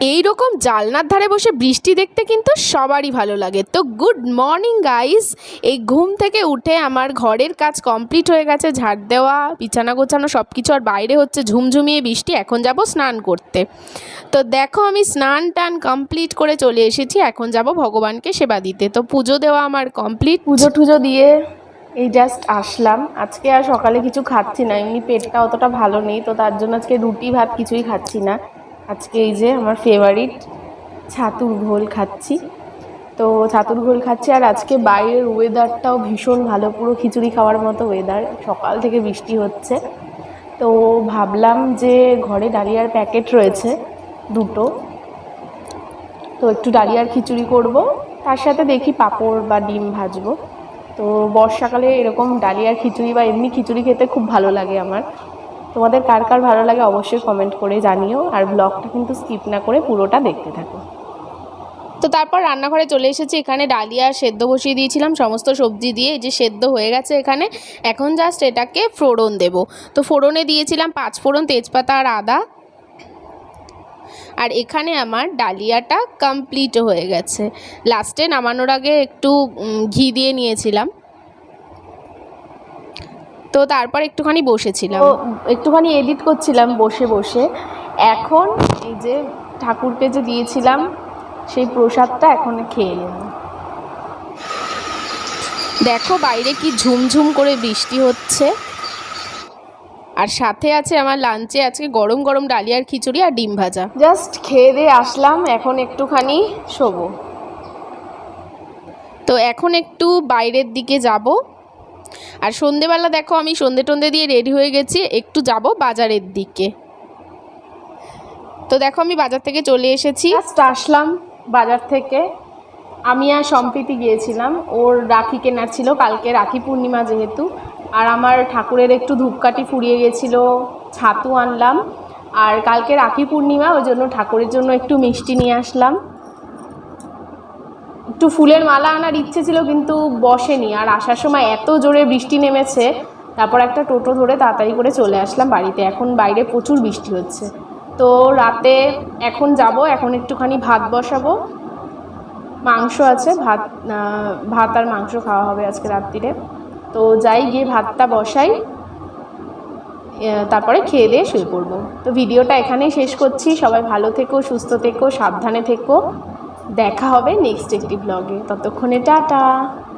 এই রকম জালনার ধারে বসে বৃষ্টি দেখতে কিন্তু সবারই ভালো লাগে। তো গুড মর্নিং, গাইস। এই ঘুম থেকে উঠে আমার ঘরের কাজ কমপ্লিট হয়ে গেছে, ঝাড় দেওয়া, বিছানা গোছানো সব কিছু আর বাইরে হচ্ছে ঝুমঝুমিয়ে বৃষ্টি, এখন যাব স্নান করতে। তো দেখো আমি স্নান টান কমপ্লিট করে চলে এসেছি, এখন যাব ভগবানকে সেবা দিতে। তো পুজো দেওয়া আমার কমপ্লিট। পুজো টুজো দিয়ে এই জাস্ট আসলাম। আজকে আর সকালে কিছু খাচ্ছি না, এমনি পেটটা অতটা ভালো নেই, তো তার জন্য আজকে রুটি ভাত কিছুই খাচ্ছি না। আজকে এই যে আমার ফেভারিট ছাতুর ঘোল খাচ্ছি। তো ছাতুর ঘোল খাচ্ছি আর আজকে বাইরের ওয়েদারটাও ভীষণ ভালো, পুরো খিচুড়ি খাওয়ার মতো ওয়েদার সকাল থেকে বৃষ্টি হচ্ছে। তো ভাবলাম যে ঘরে ডালিয়ার প্যাকেট রয়েছে, দুটো। তো একটু ডালিয়ার খিচুড়ি করব, তার সাথে দেখি পাঁপড় বা ডিম ভাজবো। তো বর্ষাকালে এরকম ডালিয়ার খিচুড়ি বা এমনি খিচুড়ি খেতে খুব ভালো লাগে আমার। তোমাদের কার কার ভালো লাগে অবশ্যই কমেন্ট করে জানিও, আর ব্লগটা কিন্তু স্কিপ না করে পুরোটা দেখতে থাকো। তো তারপর রান্নাঘরে চলে এসেছি, এখানে ডালিয়া সেদ্ধ বসিয়ে দিয়েছিলাম, সমস্ত সবজি দিয়ে যে সেদ্ধ হয়ে গেছে এখানে। এখন জাস্ট এটাকে ফোড়ন দেব। তো ফোড়নে দিয়েছিলাম পাঁচ ফোড়ন তেজপাতা আর আদা। আর এখানে আমার ডালিয়াটা কমপ্লিট হয়ে গেছে। লাস্টে নামানোর আগে একটু ঘি দিয়ে নিয়েছিলাম। তো তারপর একটুখানি বসেছিলাম। একটুখানি এডিট করছিলাম বসে বসে। এখন এই যে ঠাকুরকে যে দিয়েছিলাম সেই প্রসাদটা এখন খেয়ে নেব। দেখো বাইরে কি ঝুমঝুম করে বৃষ্টি হচ্ছে। আর সাথে আছে আমার লাঞ্চে আজকে গরম গরম ডালিয়ার খিচুড়ি আর ডিম ভাজা। জাস্ট খেয়ে দিয়ে আসলাম এখন একটুখানি শোবো। তো এখন একটু বাইরের দিকে যাব। আর সন্ধেবেলা দেখো আমি সন্ধে টন্ধে দিয়ে রেডি হয়ে গেছি, একটু যাব বাজারের দিকে। তো দেখো আমি বাজার থেকে চলে এসেছি। আসলাম বাজার থেকে। আমি আর সম্প্রীতি গিয়েছিলাম, ওর রাখি কেনার ছিল, কালকে রাখি পূর্ণিমা যেহেতু। আর আমার ঠাকুরের একটু ধূপকাঠি ফুরিয়ে গেছিল, ছাতু আনলাম। আর কালকে রাখি পূর্ণিমা, ওই জন্য ঠাকুরের জন্য একটু মিষ্টি নিয়ে আসলাম। একটু ফুলের মালা আনার ইচ্ছে ছিল, কিন্তু বসেনি। আর আসার সময় এত জোরে বৃষ্টি নেমেছে, তারপর একটা টোটো ধরে তাড়াতাড়ি করে চলে আসলাম বাড়িতে। এখন বাইরে প্রচুর বৃষ্টি হচ্ছে। তো রাতে এখন যাব, এখন একটুখানি ভাত বসাবো। মাংস আছে, ভাত ভাত আর মাংস খাওয়া হবে আজকে রাত্রিরে। তো যাই, গিয়ে ভাতটা বসাই তারপরে খেয়ে দিয়ে শুয়ে পড়ব। তো ভিডিওটা এখানেই শেষ করছি। সবাই ভালো থেকো, সুস্থ থেকো, সাবধানে থেকো। দেখা হবে নেক্সট একটি ব্লগে ততক্ষণে টাটা!